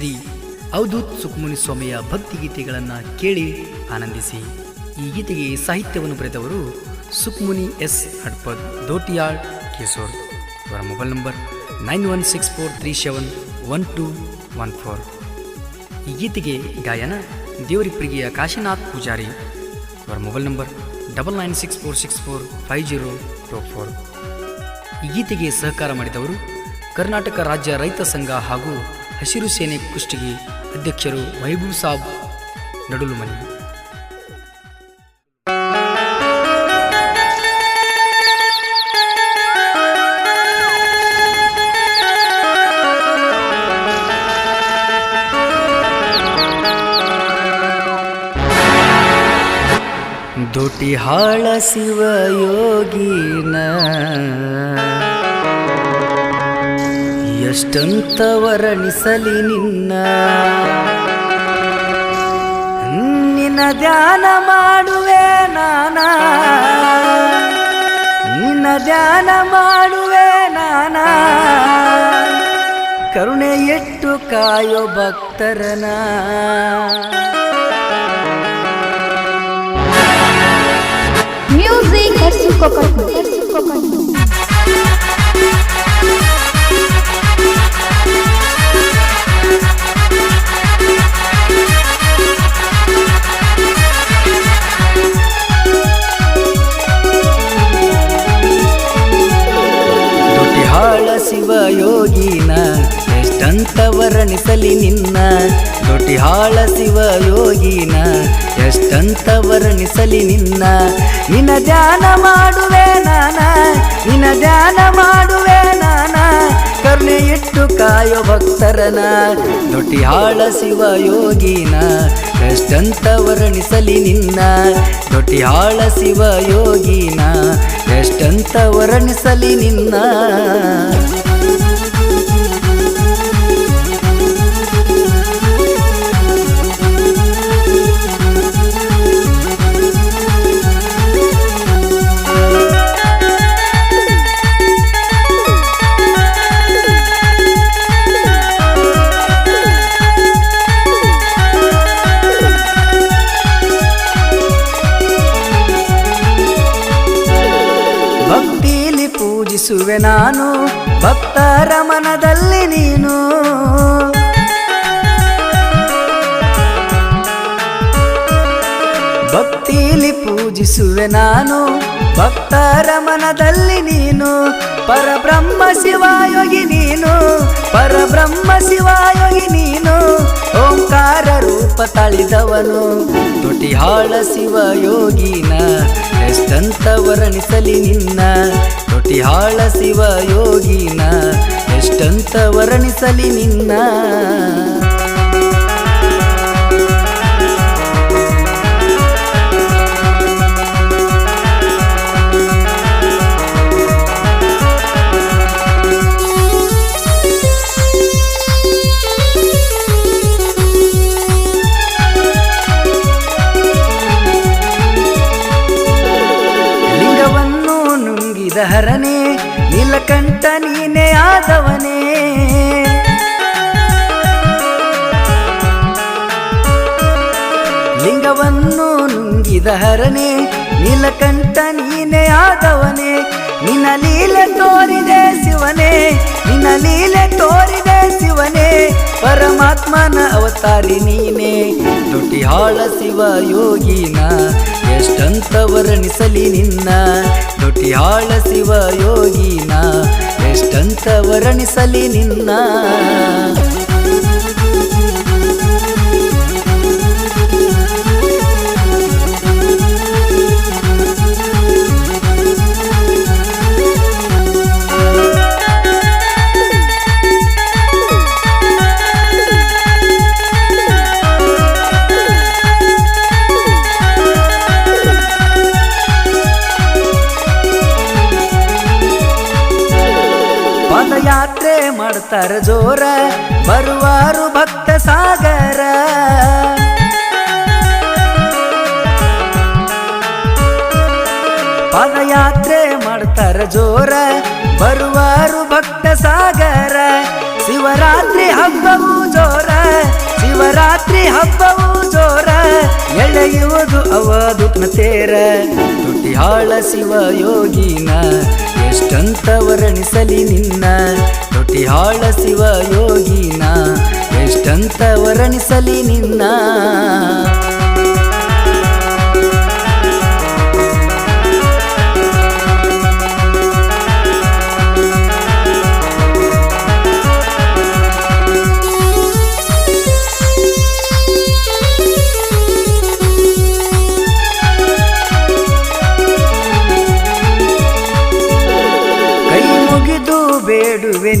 ಶ್ರೀ ಅವಧೂತ್ ಸುಖಮುನಿ ಸ್ವಾಮಿಯ ಭಕ್ತಿಗೀತೆಗಳನ್ನು ಕೇಳಿ ಆನಂದಿಸಿ. ಈ ಗೀತೆಗೆ ಸಾಹಿತ್ಯವನ್ನು ಬರೆದವರು ಸುಖಮುನಿ ಎಸ್ ಹಡ್ಪದ್, ದೋಟಿಯಾಳ್ ಕೇಸೋರ್. ಇವರ mobile number nine one six four three seven one two one four. ಈ ಗೀತೆಗೆ ಗಾಯನ ದೇವರಿಪ್ರಿಗೆಯ ಕಾಶಿನಾಥ್ ಪೂಜಾರಿ. ಅವರ mobile number double nine six four six four five zero two four. ಈ ಗೀತೆಗೆ ಸಹಕಾರ ಮಾಡಿದವರು ಕರ್ನಾಟಕ ರಾಜ್ಯ ರೈತ ಸಂಘ ಹಾಗೂ ಹಸಿರು ಸೇನೆ ಕುಷ್ಟಗಿ ಅಧ್ಯಕ್ಷರು ವೈಭವ್ ಸಾಬ್ ನಡುಲುಮನಿ ದೊಟಿ ಹಾಳ ಶಿವ ಯೋಗಿನ ಎಷ್ಟಂತ ವರ್ಣಿಸಲಿ ನಿನ್ನ. ನಿನ್ನ ಧ್ಯಾನ ಮಾಡುವೆ ನಾನ. ನಿನ್ನ ಧ್ಯಾನ ಮಾಡುವೆ ನಾನ. ಕರುಣೆ ಎಟ್ಟು ಕಾಯೋ ಭಕ್ತರನ. Music. ವರ್ಣಿಸಲಿ ನಿನ್ನ. ದೊಡ್ಡಿ ಹಾಳ ಶಿವ ಯೋಗಿನ ಎಷ್ಟಂತ ವರ್ಣಿಸಲಿ ನಿನ್ನ. ನಿನ್ನ ಧ್ಯಾನ ಮಾಡುವೆ ನಾನ, ನಿನ್ನ ಧ್ಯಾನ ಮಾಡುವೆ ನಾನ. ಕರುಣೆ ಇಟ್ಟು ಕಾಯೋ ಭಕ್ತರನ, ದೊಡ್ಡಿ ಹಾಳ ಶಿವ ಯೋಗಿನ ಎಷ್ಟಂತ ವರ್ಣಿಸಲಿ ನಿನ್ನ. ದೊಡ್ಡಿ ಹಾಳ ಶಿವ ಯೋಗಿನ ಎಷ್ಟಂತ ವರ್ಣಿಸಲಿ ನಿನ್ನ. ಪೂಜಿಸುವೆ ನಾನು ಭಕ್ತರ ಮನದಲ್ಲಿ ನೀನು. ಭಕ್ತಿಲಿ ಪೂಜಿಸುವೆ ನಾನು ಭಕ್ತರ ಮನದಲ್ಲಿ ನೀನು. ಪರಬ್ರಹ್ಮ ಶಿವಾಯೋಗಿ ನೀನು, ಪರಬ್ರಹ್ಮ ಶಿವಾಯೋಗಿ ನೀನು. ಓಂಕಾರ ರೂಪ ತಳಿದವನು, ತುಟಿಹಾಳ ಶಿವ ಯೋಗಿನ ಎಷ್ಟಂತ ವರ್ಣಿಸಲಿ ನಿನ್ನ ತೊಟಿಹಾಳ ಶಿವ ಯೋಗಿನ. ಎಷ್ಟಂತ ವರ್ಣಿಸಲಿ ನಿನ್ನ? ಹರನೇ ನೀಲಕಂಠ ನೀನೇ ಆದವನೇ. ಲಿಂಗವನ್ನು ನುಂಗಿದ ಹರನೇ, ನೀಲಕಂಠ ನೀನೇ ಆದವನೇ. ನಿನ್ನ ಲೀಲೆ ತೋರಿದೆ ಶಿವನೇ, ನಿನ್ನ ಲೀಲೆ ತೋರಿದೆ ಶಿವನೇ. ಪರಮಾತ್ಮನ ಅವತಾರಿ ನೀನೇ. ಹಾಳ ಶಿವ ಯೋಗಿನ ಎಷ್ಟಂತ ವರ್ಣಿಸಲಿ ನಿನ್ನ. ದೊಡ್ಡಿಹಾಳ ಶಿವ ಯೋಗಿನ ಎಷ್ಟಂತ ವರ್ಣಿಸಲಿ ನಿನ್ನ. ಮಾಡ್ತಾರ ಜೋರ, ಬರುವಾರು ಭಕ್ತ ಸಾಗರ. ಪಾದಯಾತ್ರೆ ಮಾಡ್ತಾರೆ ಜೋರ, ಬರುವಾರು ಭಕ್ತ ಸಾಗರ. ಶಿವರಾತ್ರಿ ಹಬ್ಬವು ಜೋರ, ಶಿವರಾತ್ರಿ ಹಬ್ಬವು ಜೋರ. ಎಳೆಯುವುದು ಅವಧೂತನ ತೇರ, ತುಟಿಹಾಳ ಶಿವ ಯೋಗಿನ, ಎಷ್ಟಂತ ವರ್ಣಿಸಲಿ ನಿನ್ನ. ತುಟಿಹಾಳ ಶಿವ ಯೋಗಿನ ಎಷ್ಟಂತ ವರ್ಣಿಸಲಿ ನಿನ್ನ.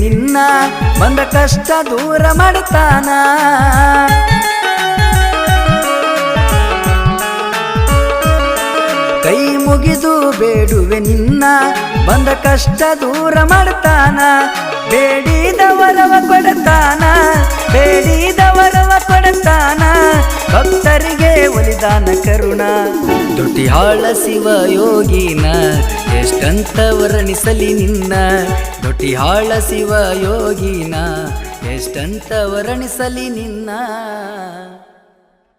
ನಿನ್ನ ಬಂದ ಕಷ್ಟ ದೂರ ಮಾಡ್ತಾನ. ಮುಗಿದು ಬೇಡುವೆ ನಿನ್ನ, ಬಂದ ಕಷ್ಟ ದೂರ ಮಾಡ್ತಾನ. ಬೇಡಿದವರವ ಕೊಡತಾನ ಬೇಡಿದವರವ ಕೊಡತಾನ. ಭಕ್ತರಿಗೆ ಒಲಿದಾನ ಕರುಣ. ದೊಡ್ಡಿಹಾಳ ಶಿವ ಯೋಗಿನ ಎಷ್ಟಂತ ವರ್ಣಿಸಲಿ ನಿನ್ನ. ದೊಡ್ಡಿಹಾಳ ಶಿವ ಯೋಗಿನ ಎಷ್ಟಂತ ವರ್ಣಿಸಲಿ ನಿನ್ನ.